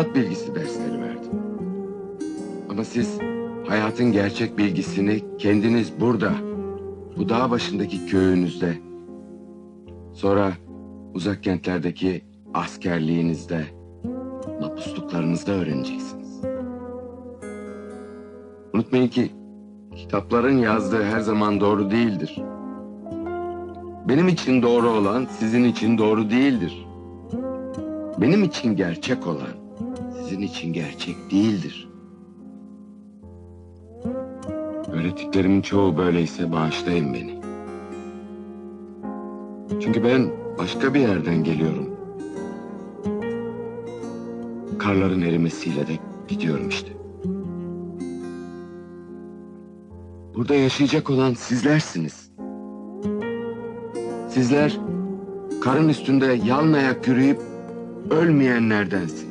hayat bilgisi dersleri verdim. Ama siz hayatın gerçek bilgisini kendiniz burada, bu dağ başındaki köyünüzde, sonra uzak kentlerdeki askerliğinizde, mapusluklarınızda öğreneceksiniz. Unutmayın ki kitapların yazdığı her zaman doğru değildir. Benim için doğru olan sizin için doğru değildir. Benim için gerçek olan sizin için gerçek değildir. Öğrettiklerimin çoğu böyleyse bağışlayın beni. Çünkü ben başka bir yerden geliyorum. Karların erimesiyle de gidiyorum işte. Burada yaşayacak olan sizlersiniz. Sizler karın üstünde yalın ayak yürüyüp ölmeyenlerdensiniz.